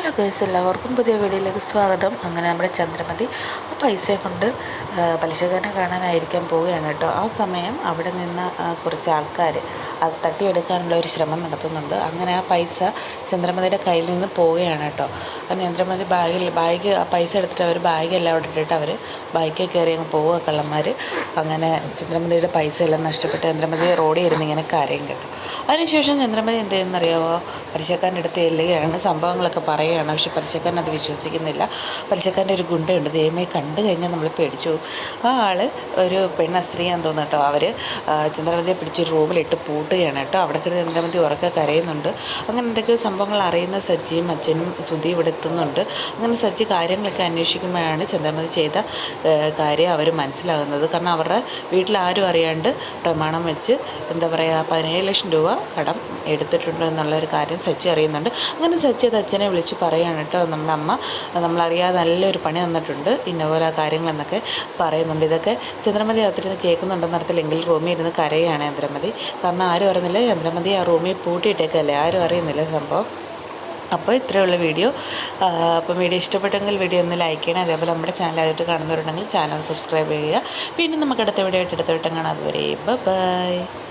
Hello guys എല്ലാവർക്കും പുതിയ വീഡിയോയിലേക്ക് സ്വാഗതം. അങ്ങനെ നമ്മുടെ ചന്ദ്രമതി ആ പൈസ കൊണ്ട് പലിശക്കാരനെ കാണാനായിരിക്കാൻ പോവുകയാണ് കേട്ടോ. ആ സമയം അവിടെ നിന്ന് കുറച്ച് ആൾക്കാർ അത് തട്ടിയെടുക്കാനുള്ള ഒരു ശ്രമം നടത്തുന്നുണ്ട്. അങ്ങനെ ആ പൈസ ചന്ദ്രമതിയുടെ കയ്യിൽ നിന്ന് പോവുകയാണ് കേട്ടോ. ആ ചന്ദ്രമതി ബാഗിൽ ബാഗ് ആ പൈസ എടുത്തിട്ട് അവർ ബാഗെല്ലാം അവിടെ ഇട്ടിട്ട് അവർ ബൈക്കിൽ കയറി അങ്ങ് പോവുക കള്ളന്മാർ അങ്ങനെ ചന്ദ്രമതിയുടെ പൈസ എല്ലാം നഷ്ടപ്പെട്ട് ചന്ദ്രമതി റോഡിൽ ഇരുന്ന് ഇങ്ങനെ കരയും കേട്ടോ. അതിനുശേഷം ചന്ദ്രമതി എന്ത് ചെയ്യുന്നറിയാവോ? പലിശക്കാരന്റെ അടുത്ത് ചെല്ലുകയാണ്. സംഭവങ്ങളൊക്കെ പറയുകയാണ് പക്ഷെ പലിശക്കാരൻ അത് വിശ്വസിക്കുന്നില്ല. പലിശക്കാരന്റെ ഒരു ഗുണ്ടയുണ്ട്. ദൈവമേ കണ്ടു കഴിഞ്ഞാൽ നമ്മൾ പേടിച്ചു ആ ആൾ ഒരു പെണ്ണ സ്ത്രീയാന്ന് തോന്നുന്നു കേട്ടോ. അവർ ചന്ദ്രവതിയെ പിടിച്ച് റൂമിലിട്ട് പൂട്ടുകയാണ് കേട്ടോ. അവിടെ കിടന്ന് ചന്ദ്രമതി ഉറക്കെ കരയുന്നുണ്ട്. അങ്ങനെ എന്തൊക്കെ സംഭവങ്ങൾ അറിയുന്ന സജ്ജിയും അച്ഛനും സുധി ഇവിടെ എത്തുന്നുണ്ട്. അങ്ങനെ സജ്ജി കാര്യങ്ങളൊക്കെ അന്വേഷിക്കുമ്പോഴാണ് ചന്ദ്രമതി ചെയ്ത കാര്യം അവർ മനസ്സിലാകുന്നത്. കാരണം അവരുടെ വീട്ടിൽ ആരും അറിയാണ്ട് പ്രമാണം വെച്ച് എന്താ പറയുക പതിനേഴ് ലക്ഷം രൂപ കടം എടുത്തിട്ടുണ്ട് എന്നുള്ളൊരു കാര്യം സച്ചി അറിയുന്നുണ്ട്. അങ്ങനെ സച്ചി അത് അച്ഛനെ വിളിച്ച് പറയുകയാണ് കേട്ടോ നമ്മുടെ അമ്മ. നമ്മളറിയാതെ നല്ലൊരു പണി തന്നിട്ടുണ്ട്. ഇന്ന പോലെ കാര്യങ്ങളെന്നൊക്കെ പറയുന്നുണ്ട്. ഇതൊക്കെ ചന്ദ്രമതി അകത്തിരുന്ന് കേൾക്കുന്നുണ്ടെന്ന് നടത്തില്ലെങ്കിൽ റൂമിൽ ഇരുന്ന് കരയാണ് ചന്ദ്രമതി. കാരണം ആരും അറിയുന്നില്ല. ചന്ദ്രമതി ആ റൂമിൽ പൂട്ടിയിട്ടേക്കല്ലേ? ആരും അറിയുന്നില്ല സംഭവം. അപ്പോൾ ഇത്രയുള്ള വീഡിയോ. അപ്പം വീഡിയോ ഇഷ്ടപ്പെട്ടെങ്കിൽ വീഡിയോ ഒന്ന് ലൈക്ക് ചെയ്യണം. അതേപോലെ നമ്മുടെ ചാനൽ ആയിട്ട് കാണുന്നവരുണ്ടെങ്കിൽ ചാനൽ സബ്സ്ക്രൈബ് ചെയ്യുക. പിന്നെ നമുക്ക് അടുത്ത വീഡിയോ ആയിട്ട് അടുത്ത വട്ടം കാണാം. അതുവരെ ബൈ.